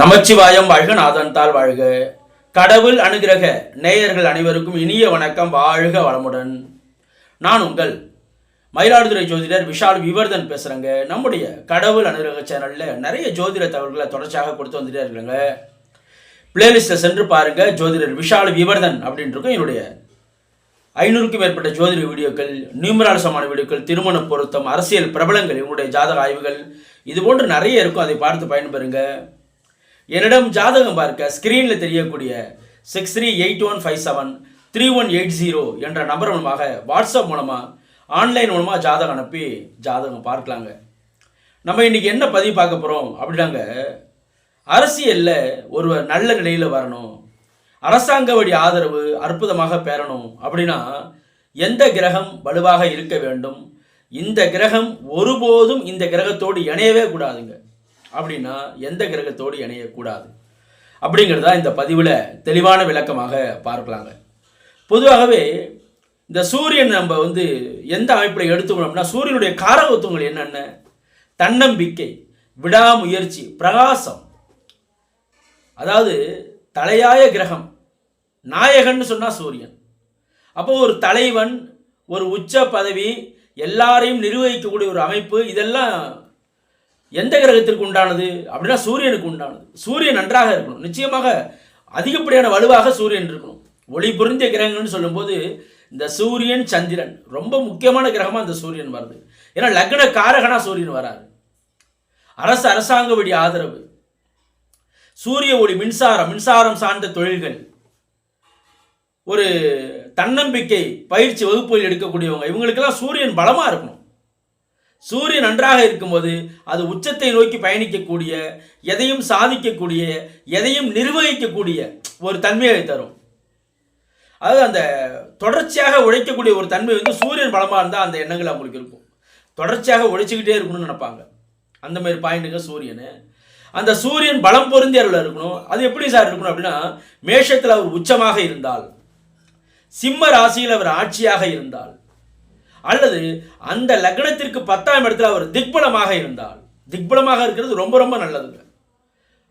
நமச்சிவாயம் வாழ்க நாதன் தாள் வாழ்க. கடவுள் அனுகிரக நேயர்கள் அனைவருக்கும் இனிய வணக்கம் வாழ்க வளமுடன். நான் உங்கள் மயிலாடுதுறை ஜோதிடர் விஷால் விவர்தன் பேசுகிறேங்க நம்முடைய கடவுள் அனுகிரக சேனலில் நிறைய ஜோதிட தகவல்களை தொடர்ச்சியாக கொடுத்து வந்துட்டே இருக்கிறேங்க பிளேலிஸ்ட்டில் சென்று பாருங்கள் ஜோதிடர் விஷால் விவர்தன் அப்படின்னு என்னுடைய ஐநூறுக்கும் மேற்பட்ட ஜோதிட வீடியோக்கள் நியூமராலசமான வீடியோக்கள் திருமண பொருத்தம் அரசியல் பிரபலங்கள் இவங்களுடைய ஜாதக ஆய்வுகள் இது போன்று நிறைய இருக்கும். அதை பார்த்து பயன்பெறுங்க. என்னிடம் ஜாதகம் பார்க்க ஸ்க்ரீனில் தெரியக்கூடிய six three eight one five seven three one eight zero என்ற நம்பர் மூலமாக வாட்ஸ்அப் மூலமாக ஆன்லைன் மூலமாக ஜாதகம் அனுப்பி ஜாதகம் பார்க்கலாங்க. நம்ம இன்னைக்கு என்ன பதிவு பார்க்க போகிறோம் அப்படின்னாங்க அரசியலில் ஒருவர் நல்ல நிலையில் வரணும் அரசாங்க வழி ஆதரவு அற்புதமாக பெறணும் அப்படின்னா எந்த கிரகம் வலுவாக இருக்க வேண்டும்? இந்த கிரகம் ஒருபோதும் இந்த கிரகத்தோடு இணையவே கூடாதுங்க. அப்படின்னா எந்த கிரகத்தோடு இணையக்கூடாது? அப்படிங்கிறதா இந்த பதிவில் தெளிவான விளக்கமாக பார்க்கலாங்க. பொதுவாகவே இந்த சூரியன் நம்ம வந்து எந்த அமைப்பில் எடுத்துக்கணும்னா சூரியனுடைய காரகத்துவங்கள் என்னென்ன? தன்னம்பிக்கை விடாமுயற்சி பிரகாசம். அதாவது தலையாய கிரகம் நாயகன்னு சொன்னால் சூரியன். அப்போ ஒரு தலைவன் ஒரு உச்ச பதவி எல்லாரையும் நிர்வகிக்கக்கூடிய ஒரு அமைப்பு இதெல்லாம் எந்த கிரகத்திற்கு உண்டானது? அப்படின்னா சூரியனுக்கு உண்டானது. சூரியன் நன்றாக இருக்கணும். நிச்சயமாக அதிகப்படியான வலுவாக சூரியன் இருக்கணும். ஒளி பொருந்திய கிரகங்கள்னு சொல்லும்போது இந்த சூரியன் சந்திரன் ரொம்ப முக்கியமான கிரகமாக இந்த சூரியன் வருது. ஏன்னா லக்ன காரகனா சூரியன் வராது அரசு அரசாங்க வழி ஆதரவு. சூரிய ஒளி மின்சாரம் மின்சாரம் சார்ந்த தொழில்கள். ஒரு தன்னம்பிக்கை பயிற்சி வகுப்புகள் எடுக்கக்கூடியவங்க. இவங்களுக்கெல்லாம் சூரியன் பலமாக இருக்கணும். சூரியன் நன்றாக இருக்கும்போது அது உச்சத்தை நோக்கி பயணிக்கக்கூடிய எதையும் சாதிக்கக்கூடிய எதையும் நிர்வகிக்கக்கூடிய ஒரு தன்மையை தரும். அதாவது அந்த தொடர்ச்சியாக உழைக்கக்கூடிய ஒரு தன்மை வந்து சூரியன் பலமாக இருந்தால் அந்த எண்ணங்கள் அவங்களுக்கு இருக்கும். தொடர்ச்சியாக உழைச்சிக்கிட்டே இருக்கணும்னு நினைப்பாங்க. அந்த மாதிரி பாயிண்ட்டுங்க சூரியனு. அந்த சூரியன் பலம் பொருந்திய அருள் இருக்கணும். அது எப்படி சார் இருக்கணும் அப்படின்னா மேஷத்தில் அவர் உச்சமாக இருந்தால் சிம்ம ராசியில் அவர் ஆட்சியாக இருந்தால் அல்லது அந்த லக்னத்திற்கு பத்தாம் இடத்தில் அவர் திக்பலமாக இருந்தால் திக்பலமாக இருக்கிறது ரொம்ப ரொம்ப நல்லதுங்க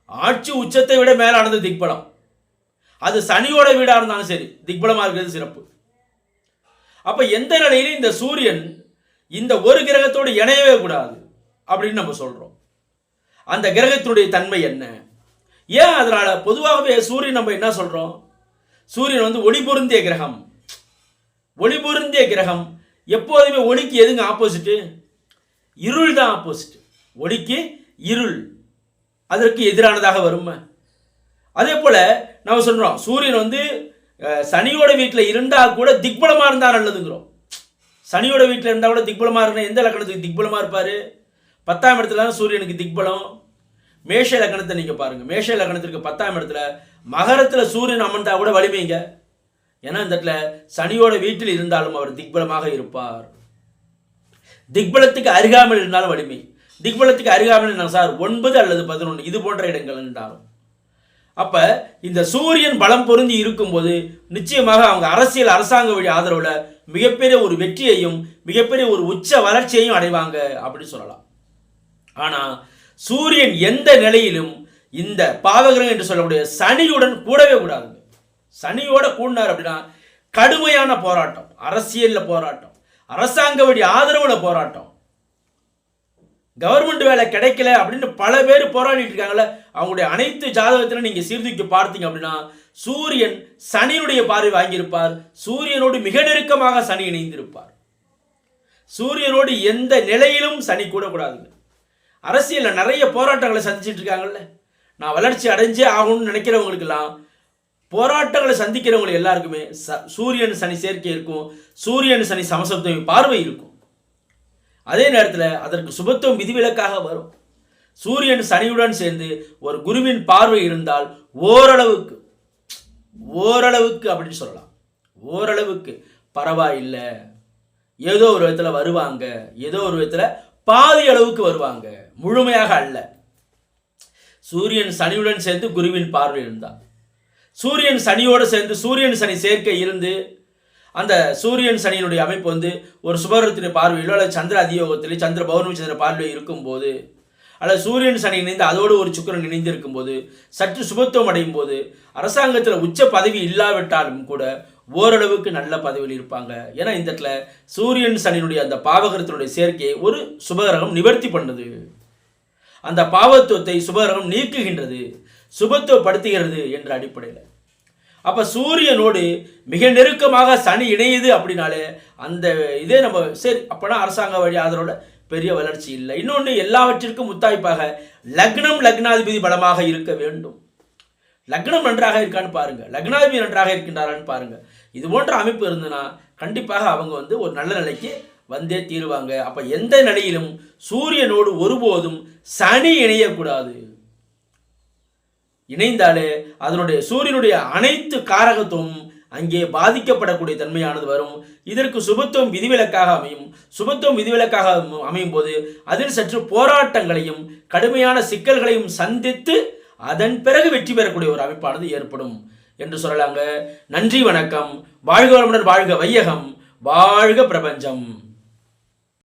ஆட்சி உச்சத்தை விட மேலானது திக்பலம். அது சனியோட வீடாக இருந்தாலும் சரி திக்பலமாக இருக்கிறது சிறப்பு. அப்போ எந்த நிலையிலும் இந்த சூரியன் இந்த ஒரு கிரகத்தோடு இணையவே கூடாது அப்படின்னு நம்ம சொல்கிறோம் அந்த கிரகத்தினுடைய தன்மை என்ன? ஏன் அதனால்? பொதுவாகவே சூரியன் நம்ம என்ன சொல்கிறோம் சூரியன் வந்து ஒளி பொருந்திய கிரகம். ஒளி பொருந்திய கிரகம். எப்போதுமே ஒளிக்கு எதுங்க ஆப்போசிட்டு இருள் தான் ஆப்போசிட் ஒளிக்கு இருள். அதற்கு எதிரானதாக வருமா அதே போல் நம்ம சொல்கிறோம் சூரியன் வந்து சனியோட வீட்டில் இருந்தால் கூட திக்பலமாக இருந்தால் நல்லதுங்கிறோம். சனியோட வீட்டில் இருந்தால் கூட திக்பலமாக இருந்தால் எந்த லக்கணத்துக்கு திக்பலமாக இருப்பார்? பத்தாம் இடத்துல தான் சூரியனுக்கு திக்பலம். மேஷ லக்கணத்தை நீங்கள் பாருங்கள் மேஷ லக்கணத்திற்கு பத்தாம் இடத்துல மகரத்தில் சூரியன் அமர்ந்தால் கூட வலிமைங்க. ஏன்னா இந்த இடத்துல சனியோட வீட்டில் இருந்தாலும் அவர் திக்பலமாக இருப்பார். திக்பலத்துக்கு அருகாமல் இருந்தாலும் வலிமை. திக்பலத்துக்கு அருகாமல் என்ன சார் ஒன்பது அல்லது பதினொன்று இது போன்ற இடங்கள் என்றாலும். அப்ப இந்த சூரியன் பலம் பொருந்தி இருக்கும்போது நிச்சயமாக அவங்க அரசியல் அரசாங்க வழி ஆதரவுல மிகப்பெரிய ஒரு வெற்றியையும் மிகப்பெரிய ஒரு உச்ச வளர்ச்சியையும் அடைவாங்க அப்படின்னு சொல்லலாம். ஆனா சூரியன் எந்த நிலையிலும் இந்த பாவகிரகம் என்று சொல்லக்கூடிய சனியுடன் கூடவே கூடாதுங்க சனியோட கூடினார் அப்படின்னா கடுமையான போராட்டம் அரசியல்ல போராட்டம் அரசாங்க வழி ஆதரவுல போராட்டம். கவர்மெண்ட் வேலை கிடைக்கல அப்படின்னு பல பேர் போராடிட்டு இருக்காங்கல்ல அவங்களுடைய அனைத்து ஜாதகத்திலும் நீங்க சீர்தூக்கி பார்த்தீங்க அப்படின்னா சூரியன் சனியினுடைய பார்வை வாங்கியிருப்பார். சூரியனோடு மிக நெருக்கமாக சனி இணைந்திருப்பார். சூரியனோடு எந்த நிலையிலும் சனி கூட கூடாதுங்க அரசியலில் நிறைய போராட்டங்களை சந்திச்சிட்டு இருக்காங்கல்ல. நான் வளர்ச்சி அடைஞ்சே ஆகணும்னு நினைக்கிறவங்களுக்கெல்லாம் போராட்டங்களை சந்திக்கிறவங்க எல்லாருக்குமே ச சூரியன் சனி சேர்க்கை இருக்கும். சூரியன் சனி சமசப்தமி பார்வை இருக்கும். அதே நேரத்தில் அதற்கு சுபத்துவம் விதிவிலக்காக வரும். சூரியன் சனியுடன் சேர்ந்து ஒரு குருவின் பார்வை இருந்தால் ஓரளவுக்கு ஓரளவுக்கு அப்படின்னு சொல்லலாம். ஓரளவுக்கு பரவாயில்லை. ஏதோ ஒரு விதத்தில் வருவாங்க. ஏதோ ஒரு விதத்தில் பாதி அளவுக்கு வருவாங்க. முழுமையாக அல்ல. சூரியன் சனியுடன் சேர்ந்து குருவின் பார்வை இருந்தால். சூரியன் சனியோடு சேர்ந்து சூரியன் சனி சேர்க்கை இருந்து அந்த சூரியன் சனியினுடைய அமைப்பு வந்து ஒரு சுபரத்தின பார்வையிலோ அல்லது சந்திர அதியோகத்திலே சந்திர பௌர்ணமி சந்திர பார்வையில் இருக்கும்போது அல்லது சூரியன் சனி இணைந்து அதோடு ஒரு சுக்கரன் இணைந்து இருக்கும்போது சற்று சுபத்துவம் அடையும் போது அரசாங்கத்தில் உச்ச பதவி இல்லாவிட்டாலும் கூட ஓரளவுக்கு நல்ல பதவியில் இருப்பாங்க. ஏன்னா இந்த இடத்துல சூரியன் சனியினுடைய அந்த பாவகரத்தினுடைய சேர்க்கையை ஒரு சுபகிரகம் நிவர்த்தி பண்ணுது. அந்த பாவத்துவத்தை சுபகிரகம் நீக்குகின்றது. சுபத்துவப்படுத்துகிறது என்ற அடிப்படையில். அப்போ சூரியனோடு மிக நெருக்கமாக சனி இணையுது அப்படின்னாலே அந்த இதே நம்ம சரி அப்போனா அரசாங்க வழி ஆதரவோட பெரிய வளர்ச்சி இல்லை. இன்னொன்று எல்லாவற்றிற்கும் முத்தாய்ப்பாக லக்னம் லக்னாதிபதி பலமாக இருக்க வேண்டும். லக்னம் நன்றாக இருக்கான்னு பாருங்க. லக்னாதிபதி நன்றாக இருக்கின்றாரான்னு பாருங்க. இது போன்ற அமைப்பு இருந்ததுன்னா கண்டிப்பாக அவங்க வந்து ஒரு நல்ல நிலைக்கு வந்தே தீருவாங்க. அப்போ எந்த நிலையிலும் சூரியனோடு ஒருபோதும் சனி இணையக்கூடாது. இணைந்தாலே அதனுடைய சூரியனுடைய அனைத்து காரகத்தும் அங்கே பாதிக்கப்படக்கூடிய தன்மையானது வரும். இதற்கு சுபத்துவம் விதிவிலக்காக அமையும். சுபத்துவம் விதிவிலக்காக அமையும் போது அதில் சற்று போராட்டங்களையும் கடுமையான சிக்கல்களையும் சந்தித்து அதன் பிறகு வெற்றி பெறக்கூடிய ஒரு அமைப்பானது ஏற்படும் என்று சொல்லலாங்க. நன்றி வணக்கம். வாழ்க வளமுடன் வாழ்க வையகம். வாழ்க பிரபஞ்சம்.